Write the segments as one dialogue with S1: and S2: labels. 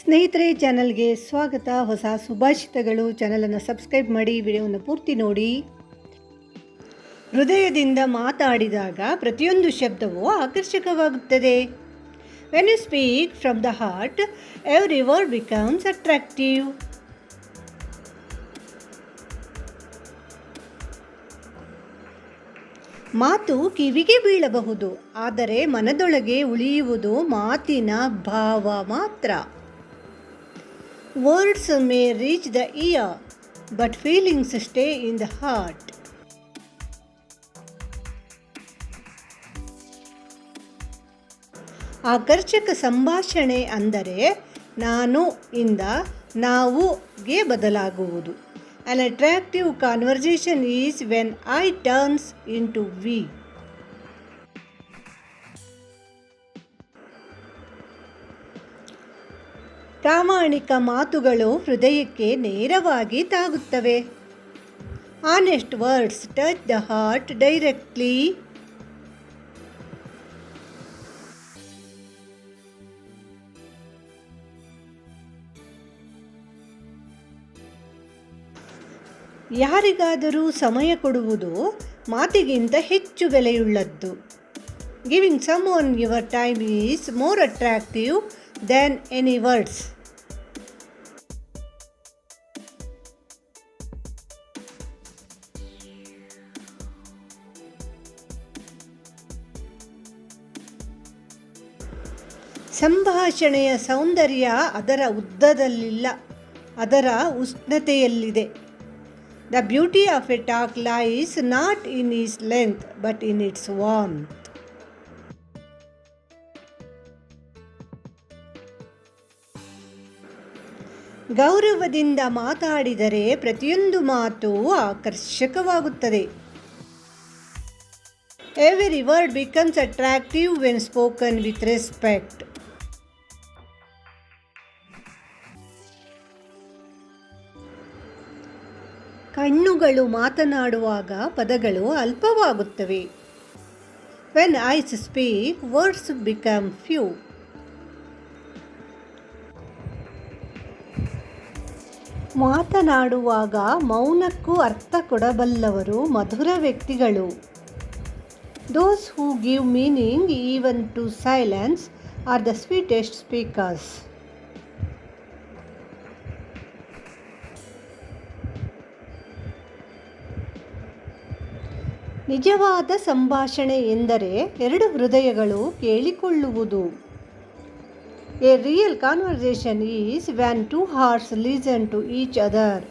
S1: ಸ್ನೇಹಿತರೆ, ಚಾನಲ್ಗೆ ಸ್ವಾಗತ. ಹೊಸ ಸುಭಾಷಿತಗಳು ಚಾನಲನ್ನು ಸಬ್ಸ್ಕ್ರೈಬ್ ಮಾಡಿ, ವಿಡಿಯೋವನ್ನು ಪೂರ್ತಿ ನೋಡಿ. ಹೃದಯದಿಂದ ಮಾತಾಡಿದಾಗ ಪ್ರತಿಯೊಂದು ಶಬ್ದವೂ ಆಕರ್ಷಕವಾಗುತ್ತದೆ. When you speak from the heart every word becomes attractive ಮಾತು ಕಿವಿಗೆ ಬೀಳಬಹುದು, ಆದರೆ ಮನದೊಳಗೆ ಉಳಿಯುವುದು ಮಾತಿನ ಭಾವ ಮಾತ್ರ. Words may reach the ear, but feelings stay in the heart. ಆಕರ್ಷಕ ಸಂಭಾಷಣೆ ಅಂದರೆ ನಾನು ಇಂದ ನಾವುಗೆ ಬದಲಾಗುವುದು An attractive is when I turns into we. ಪ್ರಾಮಾಣಿಕ ಮಾತುಗಳು ಹೃದಯಕ್ಕೆ ನೇರವಾಗಿ ತಾಗುತ್ತವೆ. Honest words touch the heart directly ಯಾರಿಗಾದರೂ ಸಮಯ ಕೊಡುವುದು ಮಾತಿಗಿಂತ ಹೆಚ್ಚು ಬೆಲೆಯುಳ್ಳದ್ದು. Giving someone your time is more attractive than any words ಸಂಭಾಷಣೆಯ ಸೌಂದರ್ಯ ಅದರ ಉದ್ದದಲ್ಲಿಲ್ಲ, ಅದರ ಉಷ್ಣತೆಯಲ್ಲಿದೆ. The beauty of a talk lies not in its length but in its warm ಗೌರವದಿಂದ ಮಾತಾಡಿದರೆ ಪ್ರತಿಯೊಂದು ಮಾತು ಆಕರ್ಷಕವಾಗುತ್ತದೆ. Every word becomes attractive when spoken with respect ಕಣ್ಣುಗಳು ಮಾತನಾಡುವಾಗ ಪದಗಳು ಅಲ್ಪವಾಗುತ್ತವೆ. When eyes speak words become few ಮಾತನಾಡುವಾಗ ಮೌನಕ್ಕೂ ಅರ್ಥ ಕೊಡಬಲ್ಲವರು ಮಧುರ ವ್ಯಕ್ತಿಗಳು. Those who give meaning even to silence are the sweetest speakers ನಿಜವಾದ ಸಂಭಾಷಣೆ ಎಂದರೆ ಎರಡು ಹೃದಯಗಳು ಕೇಳಿಕೊಳ್ಳುವುದು. A real conversation is when two hearts listen to each other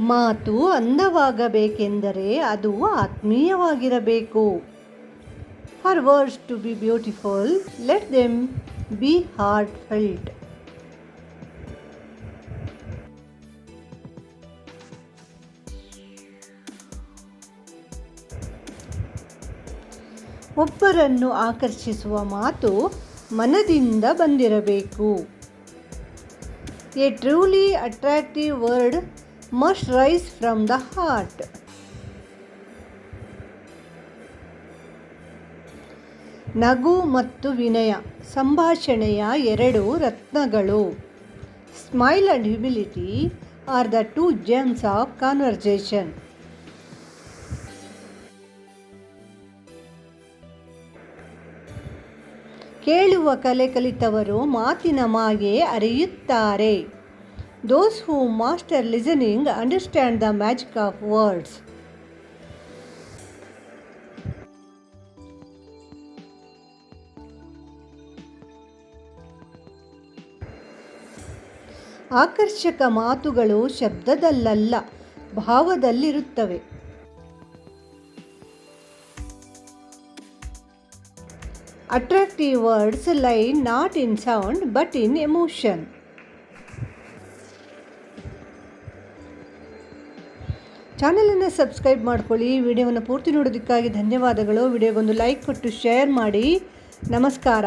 S1: ಮಾತು ಅಂದವಾಗಬೇಕೆಂದರೆ ಅದು ಆತ್ಮೀಯವಾಗಿರಬೇಕು. For words to be beautiful, let them be heartfelt. ಒಬ್ಬರನ್ನು ಆಕರ್ಷಿಸುವ ಮಾತು ಮನದಿಂದ ಬಂದಿರಬೇಕು a truly attractive word must rise from the heart ನಗು ಮತ್ತು ವಿನಯ, ಸಂಭಾಷಣೆಯ ಎರಡು ರತ್ನಗಳು. Smile and humility are the two gems of conversation ಕೇಳುವ ಕಲೆ ಕಲಿತವರು ಮಾತಿನ ಮಾಗೆ ಅರಿಯುತ್ತಾರೆ. Those who master listening understand the magic of words ಆಕರ್ಷಕ ಮಾತುಗಳು ಶಬ್ದದಲ್ಲಲ್ಲ, ಭಾವದಲ್ಲಿರುತ್ತವೆ. Attractive words lie not in sound but in emotion ಚಾನಲನ್ನು ಸಬ್ಸ್ಕ್ರೈಬ್ ಮಾಡ್ಕೊಳ್ಳಿ. ವಿಡಿಯೋವನ್ನು ಪೂರ್ತಿ ನೋಡೋದಕ್ಕಾಗಿ ಧನ್ಯವಾದಗಳು. ವಿಡಿಯೋಗೊಂದು ಲೈಕ್ ಕೊಟ್ಟು ಶೇರ್ ಮಾಡಿ. ನಮಸ್ಕಾರ.